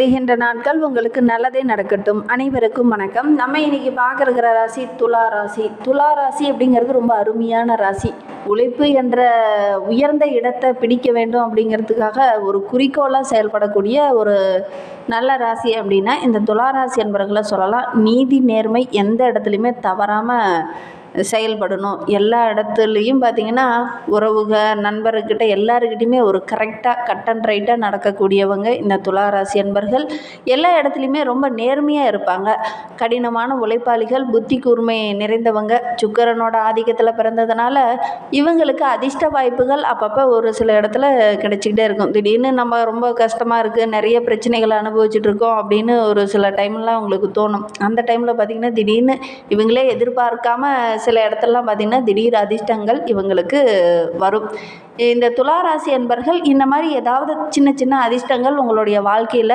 வருகின்ற நாட்கள் உங்களுக்கு நல்லதே நடக்கட்டும். அனைவருக்கும் வணக்கம். நம்ம இன்னைக்கு பார்க்குற ராசி துலா ராசி. துலா ராசி அப்படிங்கிறது ரொம்ப அருமையான ராசி. உழைப்பு என்ற உயர்ந்த இடத்தை பிடிக்க வேண்டும் அப்படிங்கிறதுக்காக ஒரு குறிக்கோளாக செயல்படக்கூடிய ஒரு நல்ல ராசி அப்படின்னா இந்த துலா ராசி என்பவர்களை சொல்லலாம். நீதி நேர்மை எந்த இடத்துலையுமே தவறாமல் செயல்படணும். எல்லா இடத்துலையும் பார்த்திங்கன்னா உறவுக நண்பர்கிட்ட எல்லாருக்கிட்டையுமே ஒரு கரெக்டாக கட் அண்ட் ரைட்டாக நடக்கக்கூடியவங்க இந்த துளாராசி அன்பர்கள். எல்லா இடத்துலையுமே ரொம்ப நேர்மையாக இருப்பாங்க. கடினமான உழைப்பாளிகள் புத்தி கூர்மை நிறைந்தவங்க. சுக்கரனோட ஆதிக்கத்தில் பிறந்ததுனால இவங்களுக்கு அதிர்ஷ்ட வாய்ப்புகள் அப்பப்போ ஒரு சில இடத்துல கிடைச்சிக்கிட்டே இருக்கும். திடீர்னு நம்ம ரொம்ப கஷ்டமாக இருக்குது நிறைய பிரச்சனைகளை அனுபவிச்சுட்டு இருக்கோம் அப்படின்னு ஒரு சில டைம்லாம் உங்களுக்கு தோணும். அந்த டைமில் பார்த்திங்கன்னா திடீர்னு இவங்களே எதிர்பார்க்காம சில இடத்துலலாம் பார்த்திங்கன்னா திடீர் அதிர்ஷ்டங்கள் இவங்களுக்கு வரும். இந்த துளாராசி என்பர்கள் இந்த மாதிரி ஏதாவது சின்ன சின்ன அதிர்ஷ்டங்கள் உங்களுடைய வாழ்க்கையில்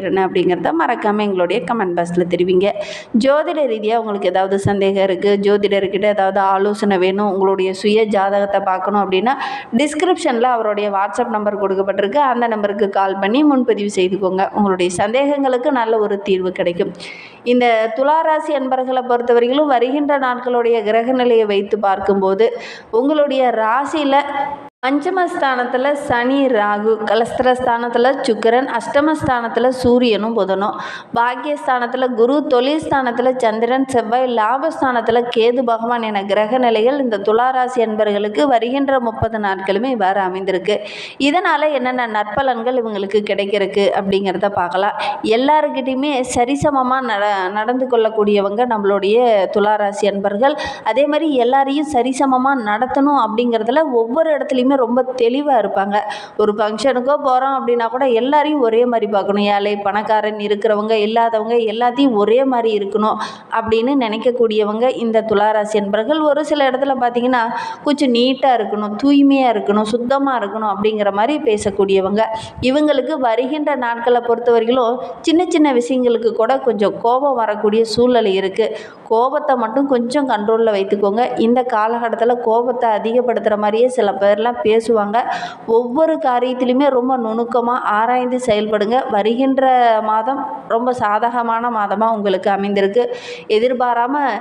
என்ன அப்படிங்கிறத மறக்காமல் எங்களுடைய கமெண்ட் பாக்ஸில் தெரிவிங்க. ஜோதிட ரீதியாக உங்களுக்கு ஏதாவது சந்தேகம் இருக்குது ஜோதிடர்கிட்ட ஏதாவது ஆலோசனை வேணும் உங்களுடைய சுய ஜாதகத்தை பார்க்கணும் அப்படின்னா டிஸ்கிரிப்ஷனில் அவருடைய வாட்ஸ்அப் நம்பர் கொடுக்கப்பட்டிருக்கு. அந்த நம்பருக்கு கால் பண்ணி முன்பதிவு செய்துக்கோங்க. உங்களுடைய சந்தேகங்களுக்கு நல்ல ஒரு தீர்வு கிடைக்கும். இந்த துளாராசி அன்பர்களை பொறுத்தவரையிலும் வருகின்ற நாட்களுடைய கிரக நிலையை வைத்து பார்க்கும்போது உங்களுடைய ராசியில் பஞ்சமஸ்தானத்தில் சனி ராகு கலஸ்திரஸ்தானத்தில் சுக்கிரன் அஷ்டமஸ்தானத்தில் சூரியனும் புதனும். பாக்கியஸ்தானத்தில் குரு தொழில் ஸ்தானத்தில் சந்திரன் செவ்வாய் லாபஸ்தானத்தில் கேது பகவான் என கிரக நிலைகள் இந்த துளாராசி என்பர்களுக்கு வருகின்ற முப்பது நாட்களுமே இவ்வாறு அமைந்திருக்கு. இதனால் என்னென்ன நற்பலன்கள் இவங்களுக்கு கிடைக்கிறதுக்கு அப்படிங்கிறத பார்க்கலாம். எல்லாருக்கிட்டையுமே சரிசமமாக நட நடந்து கொள்ளக்கூடியவங்க நம்மளுடைய துளாராசி அன்பர்கள். அதே மாதிரி எல்லாரையும் சரிசமமாக நடத்தணும் அப்படிங்கிறதுல ஒவ்வொரு இடத்துலையுமே ரொம்ப தெளிவாக இருப்பாங்க. ஒரு ஃபங்க்ஷனுக்கோ போகிறோம் அப்படின்னா கூட எல்லாரையும் ஒரே மாதிரி பார்க்கணும். ஏழை பணக்காரன் இருக்கிறவங்க இல்லாதவங்க எல்லாத்தையும் ஒரே மாதிரி இருக்கணும் அப்படின்னு நினைக்கக்கூடியவங்க இந்த துளாராசி அன்பர்கள். ஒரு சில இடத்துல பார்த்திங்கன்னா கொஞ்சம் நீட்டாக இருக்கணும் தூய்மையாக இருக்கணும் சுத்தமாக இருக்கணும் அப்படிங்கிற மாதிரி பேசக்கூடியவங்க. இவங்களுக்கு வருகின்ற நாட்களை பொறுத்த வரைக்கும் சின்ன சின்ன விஷயங்களுக்கு கூட கொஞ்சம் கோபம் கோபம் வரக்கூடிய சூழ்நிலை இருக்குது கோபத்தை மட்டும் கொஞ்சம் கண்ட்ரோலில் வைத்துக்கோங்க. இந்த காலகட்டத்தில் கோபத்தை அதிகப்படுத்துகிற மாதிரியே சில பேர்லாம் பேசுவாங்க. ஒவ்வொரு காரியத்திலையுமே ரொம்ப நுணுக்கமாக ஆராய்ந்து செயல்படுங்க. வருகின்ற மாதம் ரொம்ப சாதகமான மாதமாக உங்களுக்கு அமைந்திருக்கு. எதிர்பாராமல்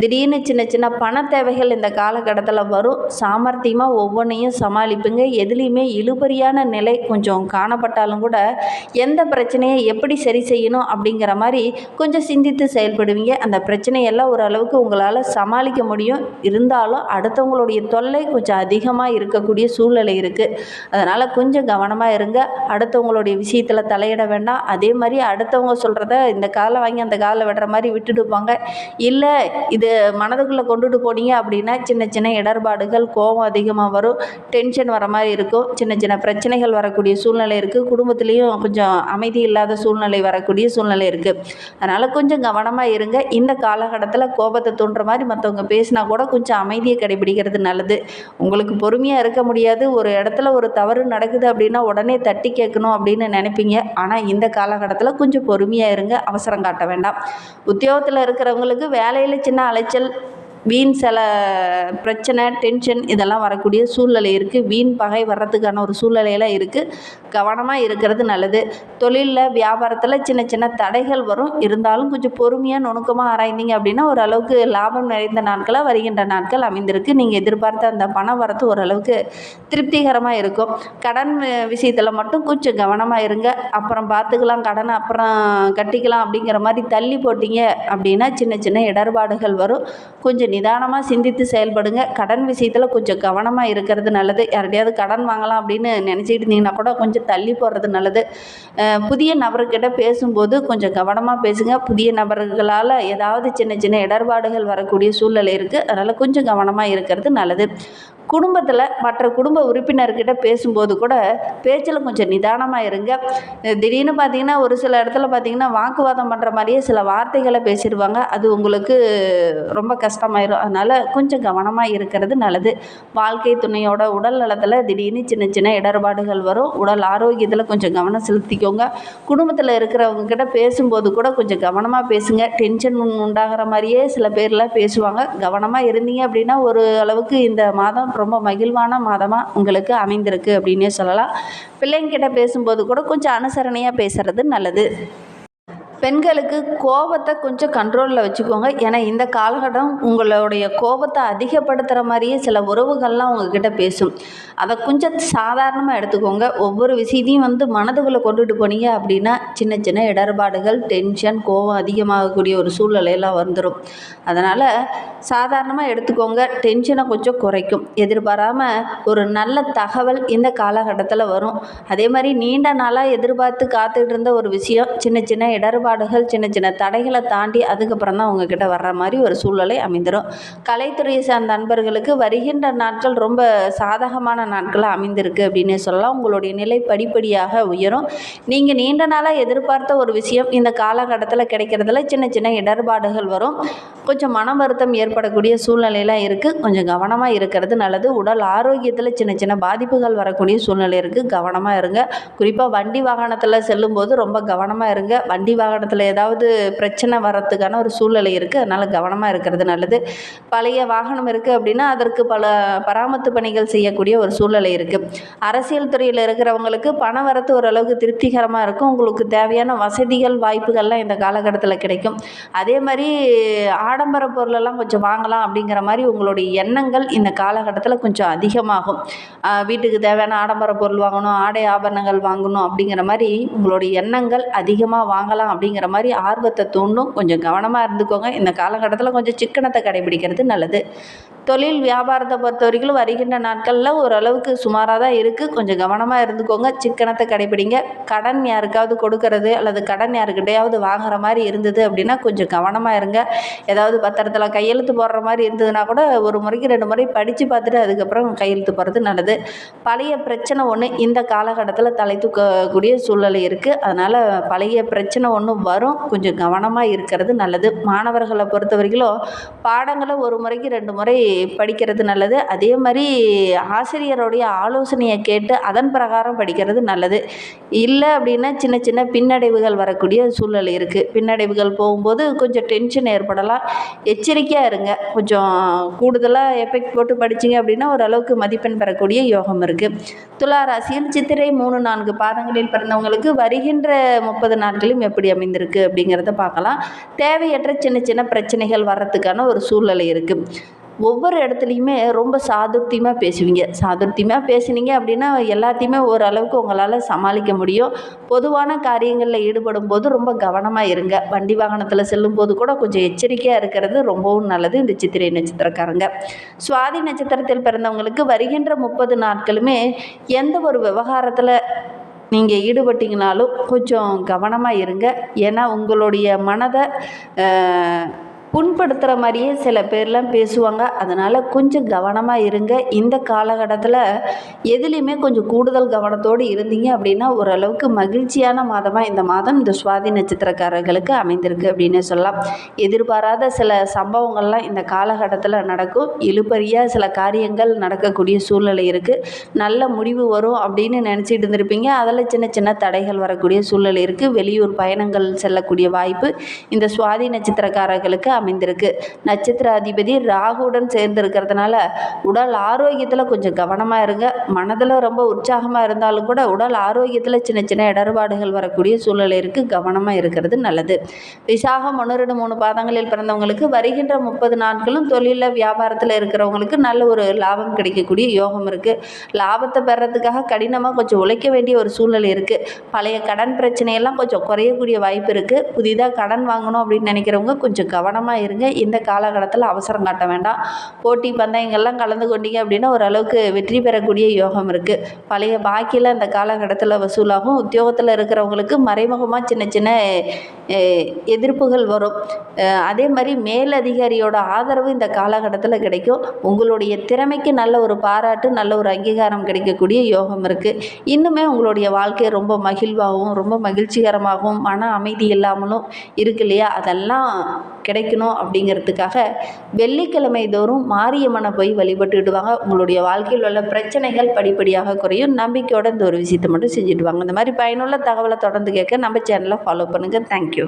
திடீர்னு சின்ன சின்ன பண தேவைகள் இந்த காலகட்டத்தில் வரும். சாமர்த்தியமாக ஒவ்வொன்றையும் சமாளிப்புங்க. எதுலேயுமே இழுபறியான நிலை கொஞ்சம் காணப்பட்டாலும் கூட எந்த பிரச்சனையை எப்படி சரி செய்யணும் அப்படிங்கிற மாதிரி கொஞ்சம் சிந்தித்து செயல்படுவீங்க. அந்த பிரச்சனையெல்லாம் ஓரளவுக்கு உங்களால் சமாளிக்க முடியும். இருந்தாலும் அடுத்தவங்களுடைய தொல்லை கொஞ்சம் அதிகமாக இருக்கக்கூடிய சூழ்நிலை இருக்குது அதனால் கொஞ்சம் கவனமாக இருங்க. அடுத்தவங்களுடைய விஷயத்தில் தலையிட வேண்டாம். அதே மாதிரி அடுத்தவங்க சொல்கிறத இந்த காலை வாங்கி அந்த காலை விடுற மாதிரி விட்டுட்டு போங்க. இல்லை இது மனதுக்குள்ளே கொண்டுட்டு போனீங்க அப்படின்னா சின்ன சின்ன இடர்பாடுகள் கோபம் அதிகமாக வரும். டென்ஷன் வர மாதிரி இருக்கும். சின்ன சின்ன பிரச்சனைகள் வரக்கூடிய சூழ்நிலை இருக்குது குடும்பத்துலேயும் கொஞ்சம் அமைதி இல்லாத சூழ்நிலை வரக்கூடிய சூழ்நிலை இருக்குது அதனால் கொஞ்சம் கவனமாக இருங்க. இந்த காலகட்டத்தில் கோபத்தை தூண்டுற மாதிரி மற்றவங்க பேசினா கூட கொஞ்சம் அமைதியை கடைபிடிக்கிறது நல்லது. உங்களுக்கு பொறுமையாக இருக்க முடியாது. ஒரு இடத்துல ஒரு தவறு நடக்குது அப்படின்னா உடனே தட்டி கேட்கணும் அப்படின்னு நினைப்பீங்க. ஆனால் இந்த காலகட்டத்தில் கொஞ்சம் பொறுமையாக இருங்க. அவசரம் காட்ட வேண்டாம். உத்தியோகத்தில் இருக்கிறவங்களுக்கு வேலையில் சின்ன அலைச்சல் வீண் சில பிரச்சனை டென்ஷன் இதெல்லாம் வரக்கூடிய சூழ்நிலை இருக்குது வீண் பகை வர்றதுக்கான ஒரு சூழ்நிலையெல்லாம் இருக்குது கவனமாக இருக்கிறது நல்லது. தொழிலில் வியாபாரத்தில் சின்ன சின்ன தடைகள் வரும். இருந்தாலும் கொஞ்சம் பொறுமையாக நுணுக்கமாக ஆராய்ந்தீங்க அப்படின்னா ஓரளவுக்கு லாபம் நிறைந்த நாட்களாக வருகின்ற நாட்கள் அமைந்திருக்கு. நீங்கள் எதிர்பார்த்த அந்த பணம் வரத்து ஓரளவுக்கு திருப்திகரமாக இருக்கும். கடன் விஷயத்தில் மட்டும் கொஞ்சம் கவனமாக இருங்க. அப்புறம் பார்த்துக்கலாம் கடனை அப்புறம் கட்டிக்கலாம் அப்படிங்கிற மாதிரி தள்ளி போட்டிங்க அப்படின்னா சின்ன சின்ன இடர்பாடுகள் வரும். கொஞ்சம் நிதானமாக சிந்தித்து செயல்படுங்க. கடன் விஷயத்தில் கொஞ்சம் கவனமாக இருக்கிறது நல்லது. யார்கிட்டயாவது கடன் வாங்கலாம் அப்படின்னு நினச்சிக்கிட்டு இருந்தீங்கன்னா கூட கொஞ்சம் தள்ளி போடுறது நல்லது. புதிய நபர்கிட்ட பேசும்போது கொஞ்சம் கவனமாக பேசுங்க. புதிய நபர்களால் ஏதாவது சின்ன சின்ன இடர்பாடுகள் வரக்கூடிய சூழ்நிலை இருக்குது அதனால் கொஞ்சம் கவனமாக இருக்கிறது நல்லது. குடும்பத்தில் மற்ற குடும்ப உறுப்பினர்கிட்ட பேசும்போது கூட பேச்சில் கொஞ்சம் நிதானமாக இருங்க. திடீர்னு பார்த்தீங்கன்னா ஒரு சில இடத்துல பார்த்தீங்கன்னா வாக்குவாதம் பண்ணுற மாதிரியே சில வார்த்தைகளை பேசிடுவாங்க. அது உங்களுக்கு ரொம்ப கஷ்டமாயிரும். அதனால் கொஞ்சம் கவனமாக இருக்கிறது நல்லது. வாழ்க்கை துணையோட உடல் நலத்தில் திடீர்னு சின்ன சின்ன இடர்பாடுகள் வரும். உடல் ஆரோக்கியத்தில் கொஞ்சம் கவனம் செலுத்திக்கோங்க. குடும்பத்தில் இருக்கிறவங்க கிட்ட பேசும்போது கூட கொஞ்சம் கவனமாக பேசுங்க. டென்ஷன் உண்டாகிற மாதிரியே சில பேர்லாம் பேசுவாங்க. கவனமாக இருந்தீங்க அப்படின்னா ஒரு அளவுக்கு இந்த மாதம் ரொம்ப மகிழ்வான மாதமாக உங்களுக்கு அமைந்திருக்கு அப்படின்னே சொல்லலாம். பிள்ளைங்கிட்ட பேசும்போது கூட கொஞ்சம் அனுசரணையாக பேசுகிறது நல்லது. பெண்களுக்கு கோபத்தை கொஞ்சம் கண்ட்ரோலில் வச்சுக்கோங்க. ஏன்னா இந்த காலகட்டம் உங்களுடைய கோபத்தை அதிகப்படுத்துகிற மாதிரியே சில உறவுகள்லாம் உங்ககிட்ட பேசும். அதை கொஞ்சம் சாதாரணமாக எடுத்துக்கோங்க. ஒவ்வொரு விஷயத்தையும் வந்து மனதுக்குள்ளே கொண்டுட்டு போனீங்க அப்படின்னா சின்ன சின்ன இடர்பாடுகள் டென்ஷன் கோபம் அதிகமாகக்கூடிய ஒரு சூழ்நிலையெல்லாம் வந்துடும் அதனால் சாதாரணமாக எடுத்துக்கோங்க. டென்ஷனை கொஞ்சம் குறைக்கும். எதிர்பாராமல் ஒரு நல்ல தகவல் இந்த காலகட்டத்தில் வரும். அதே மாதிரி நீண்ட நாளாக எதிர்பார்த்து காத்துட்டு இருந்த ஒரு விஷயம் சின்ன சின்ன இடர்பாடு இடர்பாடுகள் சின்ன சின்ன தடைகளை தாண்டி அதுக்கப்புறம் தான் உங்ககிட்ட வர்ற மாதிரி ஒரு சூழ்நிலை அமைந்துடும் கலைத்துறையை சார்ந்த நண்பர்களுக்கு வருகின்ற நாட்கள் ரொம்ப சாதகமான நாட்களாக அமைந்திருக்கு அப்படின்னு சொல்லலாம். உங்களுடைய நிலை படிப்படியாக உயரும். நீங்கள் நீண்ட நாளாக எதிர்பார்த்த ஒரு விஷயம் இந்த காலகட்டத்தில் கிடைக்கிறதுல சின்ன சின்ன இடர்பாடுகள் வரும். கொஞ்சம் மன வருத்தம் ஏற்படக்கூடிய சூழ்நிலையெல்லாம் இருக்குது கொஞ்சம் கவனமாக இருக்கிறது நல்லது. உடல் ஆரோக்கியத்தில் சின்ன சின்ன பாதிப்புகள் வரக்கூடிய சூழ்நிலை இருக்குது கவனமாக இருங்க. குறிப்பாக வண்டி வாகனத்தில் செல்லும்போது ரொம்ப கவனமாக இருங்க. வண்டி வாகனம் வாகனத்தில் ஏதாவது பிரச்சனை வர்றதுக்கான ஒரு சூழ்நிலை இருக்குது அதனால் கவனமாக இருக்கிறது நல்லது. பழைய வாகனம் இருக்குது அப்படின்னா அதற்கு பல பராமத்து பணிகள் செய்யக்கூடிய ஒரு சூழ்நிலை இருக்குது அரசியல் துறையில் இருக்கிறவங்களுக்கு பண வரத்து ஓரளவுக்கு திருப்திகரமாக இருக்கும். உங்களுக்கு தேவையான வசதிகள் வாய்ப்புகள்லாம் இந்த காலகட்டத்தில் கிடைக்கும். அதே மாதிரி ஆடம்பர பொருளெல்லாம் கொஞ்சம் வாங்கலாம் அப்படிங்கிற மாதிரி உங்களுடைய எண்ணங்கள் இந்த காலகட்டத்தில் கொஞ்சம் அதிகமாகும். வீட்டுக்கு தேவையான ஆடம்பர பொருள் வாங்கணும் ஆடை ஆபரணங்கள் வாங்கணும் அப்படிங்கிற மாதிரி உங்களுடைய எண்ணங்கள் அதிகமாக வாங்கலாம் அப்படிங்கிற அப்படிங்கிற மாதிரி ஆர்வத்தை தூண்டும். கொஞ்சம் கவனமாக இருந்துக்கோங்க. இந்த காலகட்டத்தில் கொஞ்சம் சிக்கனத்தை கடைபிடிக்கிறது நல்லது. தொழில் வியாபாரத்தை பொறுத்த வரைக்கும் வருகின்ற நாட்களில் ஓரளவுக்கு சுமாராக தான் இருக்குது கொஞ்சம் கவனமாக இருந்துக்கோங்க. சிக்கனத்தை கடைபிடிங்க. கடன் யாருக்காவது கொடுக்கறது அல்லது கடன் யாருக்கிட்டையாவது வாங்குற மாதிரி இருந்தது அப்படின்னா கொஞ்சம் கவனமாக இருங்க. ஏதாவது பத்திரத்தில் கையெழுத்து போடுற மாதிரி இருந்ததுன்னா கூட ஒரு முறைக்கு ரெண்டு முறை படித்து பார்த்துட்டு அதுக்கப்புறம் கையெழுத்து போடுறது நல்லது. பழைய பிரச்சனை ஒன்று இந்த காலகட்டத்தில் தலை தூக்கக்கூடிய சூழ்நிலை இருக்குது அதனால் பழைய பிரச்சனை ஒன்று வரும். கொஞ்சம் கவனமாக இருக்கிறது நல்லது. மாணவர்களை பொறுத்த வரைக்கும் பாடங்களை ஒரு முறைக்கு ரெண்டு முறை படிக்கிறது நல்லது. அதே மாதிரி ஆசிரியருடைய ஆலோசனையை கேட்டு அதன் பிரகாரம் படிக்கிறது நல்லது. இல்லை அப்படின்னா சின்ன சின்ன பின்னடைவுகள் வரக்கூடிய சூழ்நிலை இருக்குது பின்னடைவுகள் போகும்போது கொஞ்சம் டென்ஷன் ஏற்படலாம். எச்சரிக்கையாக இருங்க. கொஞ்சம் கூடுதலாக எஃபெக்ட் போட்டு படிச்சிங்க அப்படின்னா ஓரளவுக்கு மதிப்பெண் பெறக்கூடிய யோகம் இருக்குது துலா ராசியில் சித்திரை மூணு நான்கு பாதங்களில் பிறந்தவங்களுக்கு வருகின்ற முப்பது நாட்களும் எப்படி அமைந்திருக்கு அப்படிங்கிறத பார்க்கலாம். தேவையற்ற சின்ன சின்ன பிரச்சனைகள் வர்றதுக்கான ஒரு சூழ்நிலை இருக்குது ஒவ்வொரு இடத்துலையுமே ரொம்ப சாதுர்த்தியமாக பேசுவீங்க. சாதுர்த்தியமாக பேசுனீங்க அப்படின்னா எல்லாத்தையுமே ஓரளவுக்கு உங்களால் சமாளிக்க முடியும். பொதுவான காரியங்களில் ஈடுபடும் போது ரொம்ப கவனமாக இருங்க. வண்டி வாகனத்தில் செல்லும்போது கூட கொஞ்சம் எச்சரிக்கையாக இருக்கிறது ரொம்பவும் நல்லது இந்த சித்திரை நட்சத்திரக்காரங்க. சுவாதி நட்சத்திரத்தில் பிறந்தவங்களுக்கு வருகின்ற முப்பது நாட்களுமே எந்த ஒரு விவகாரத்தில் நீங்கள் ஈடுபட்டீங்கனாலும் கொஞ்சம் கவனமாக இருங்க. ஏன்னா உங்களுடைய மனதை புண்படுத்துகிற மாதிரியே சில பேர்லாம் பேசுவாங்க. அதனால் கொஞ்சம் கவனமாக இருங்க. இந்த காலகட்டத்தில் எதுலேயுமே கொஞ்சம் கூடுதல் கவனத்தோடு இருந்தீங்க அப்படின்னா ஓரளவுக்கு மகிழ்ச்சியான மாதமாக இந்த மாதம் இந்த சுவாதி நட்சத்திரக்காரர்களுக்கு அமைந்திருக்கு அப்படின்னு சொல்லலாம். எதிர்பாராத சில சம்பவங்கள்லாம் இந்த காலகட்டத்தில் நடக்கும். இழுபறியாக சில காரியங்கள் நடக்கக்கூடிய சூழ்நிலை இருக்குது நல்ல முடிவு வரும் அப்படின்னு நினச்சிட்டு இருந்திருப்பீங்க. அதில் சின்ன சின்ன தடைகள் வரக்கூடிய சூழ்நிலை இருக்குது வெளியூர் பயணங்கள் செல்லக்கூடிய வாய்ப்பு. இந்த சுவாதி நட்சத்திரக்காரர்களுக்கு அமைந்திருக்கு. நட்சத்திர அதிபதி ராகுவுடன் சேர்ந்து இருக்கிறதுனால உடல் ஆரோக்கியத்தில் கொஞ்சம் கவனமாக இருங்க. மனதில் ரொம்ப உற்சாகமாக இருந்தாலும் கூட உடல் ஆரோக்கியத்தில் சின்ன சின்ன இடர்பாடுகள் வரக்கூடிய சூழ்நிலை இருக்குது கவனமாக இருக்கிறது நல்லது. விசாகம் ஒன்று ரெண்டு மூணு பாதங்களில் பிறந்தவங்களுக்கு வருகின்ற முப்பது நாட்களும் தொழிலில் வியாபாரத்தில் இருக்கிறவங்களுக்கு நல்ல ஒரு லாபம் கிடைக்கக்கூடிய யோகம் இருக்குது லாபத்தை பெறத்துக்காக கடினமாக கொஞ்சம் உழைக்க வேண்டிய ஒரு சூழ்நிலை இருக்குது பழைய கடன் பிரச்சனையெல்லாம் கொஞ்சம் குறையக்கூடிய வாய்ப்பு இருக்குது புதிதாக கடன் வாங்கணும் அப்படின்னு நினைக்கிறவங்க கொஞ்சம் கவனமாக கவனமாக இருங்க. இந்த காலகட்டத்தில் அவசரம் காட்ட வேண்டாம். போட்டி பந்தயங்கள்லாம் கலந்து கொண்டீங்க அப்படின்னா ஓரளவுக்கு வெற்றி பெறக்கூடிய யோகம் இருக்குது பழைய பாக்கியில் அந்த காலகட்டத்தில் வசூலாகும். உத்தியோகத்தில் இருக்கிறவங்களுக்கு மறைமுகமாக சின்ன சின்ன எதிர்ப்புகள் வரும். அதே மாதிரி மேலதிகாரியோட ஆதரவு இந்த காலகட்டத்தில் கிடைக்கும். உங்களுடைய திறமைக்கு நல்ல ஒரு பாராட்டு நல்ல ஒரு அங்கீகாரம் கிடைக்கக்கூடிய யோகம் இருக்குது இன்னுமே உங்களுடைய வாழ்க்கை ரொம்ப மகிழ்வாகவும் ரொம்ப மகிழ்ச்சிகரமாகவும் மன அமைதி இல்லாமலும் இருக்கு இல்லையா? அதெல்லாம் கிடைக்கணும். அப்படிங்கிறதுக்காக வெள்ளிக்கிழமை தோறும் மாரியம்மனை போய் வழிபட்டுக்கிட்டு வாங்க உங்களுடைய வாழ்க்கையில் உள்ள பிரச்சனைகள் படிப்படியாக குறையும். நம்பிக்கையோட இந்த ஒரு விஷயத்தை மட்டும் செஞ்சுட்டு வாங்க. இந்த மாதிரி பயனுள்ள தகவலை தொடர்ந்து கேட்க நம்ம சேனலை ஃபாலோ பண்ணுங்கள் தேங்க்யூ